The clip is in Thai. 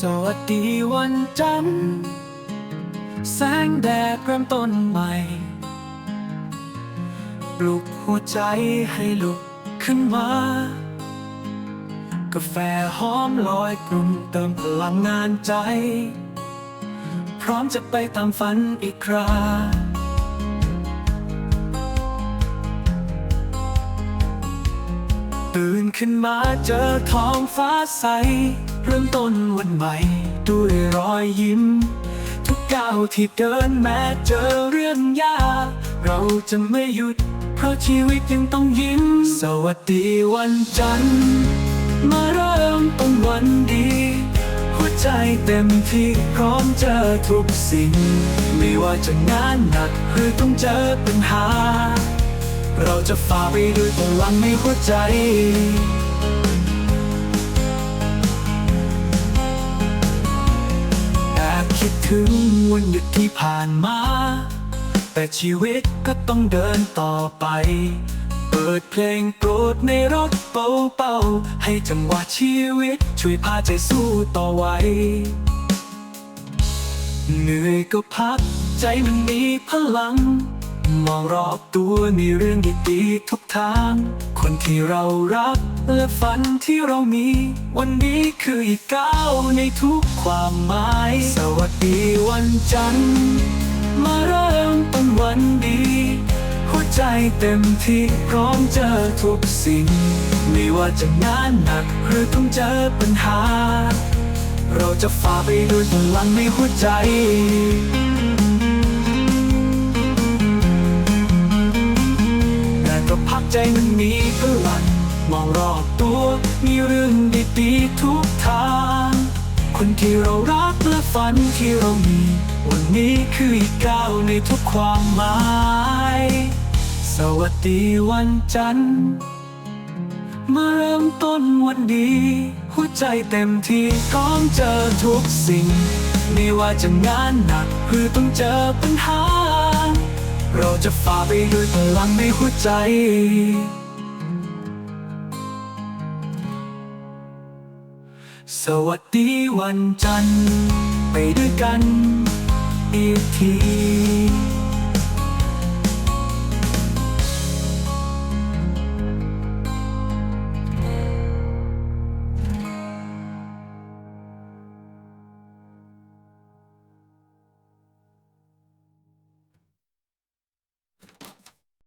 สวัสดีวันจันทร์ แสงแดดเริ่มต้นใหม่ ปลุกหัวใจให้ลุกขึ้นมา กาแฟหอมลอยกลุ่มเติมพลังงานใจ พร้อมจะไปตามฝันอีกครา ตื่นขึ้นมาเจอท้องฟ้าใส เริ่มต้นวันใหม่ ด้วยรอยยิ้ม ทุกก้าวที่เดินแม้เจอเรื่องยากเราจะไม่หยุด เพราะชีวิตยังต้องยิ้ม สวัสดีวันจันทร์มาเริ่มต้นวันดี หัวใจเต็มที่พร้อมเจอทุกสิ่ง ไม่ว่าจะงานหนักหรือต้องเจอปัญหา เราจะฝ่าไปด้วยพลังในหัวใจ แอบคิดถึงวันหยุดที่ผ่านมา แต่ชีวิตก็ต้องเดินต่อไป เปิดเพลงโปรดในรถเบาๆ ให้จังหวะชีวิตช่วยพาใจสู้ต่อไว้เหนื่อยก็พักใจมันมีพลัง มองรอบตัวมีเรื่องดีๆทุกทาง คนที่เรารักและฝันที่เรามี วันนี้คืออีกก้าวในทุกความหมาย สวัสดีวันจันทร์ มาเริ่มต้นวันดี หัวใจเต็มที่พร้อมเจอทุกสิ่ง ไม่ว่าจะงานหนักหรือต้องเจอปัญหา เราจะฝ่าไปด้วยพลังในหัวใจ ใจมันมีพลังมองรอบตัวมีเรื่องดีๆทุกทาง คนที่เรารักและฝันที่เรามี วันนี้คืออีกก้าวในทุกความหมาย สวัสดีวันจันทร์มาเริ่มต้นวันดี หัวใจเต็มที่พร้อมเจอทุกสิ่ง ไม่ว่าจะงานหนักหรือต้องเจอปัญหา เราจะฝ่าไปด้วยพลังในหัวใจสวัสดีวันจันทร์ไปด้วยกันอีกที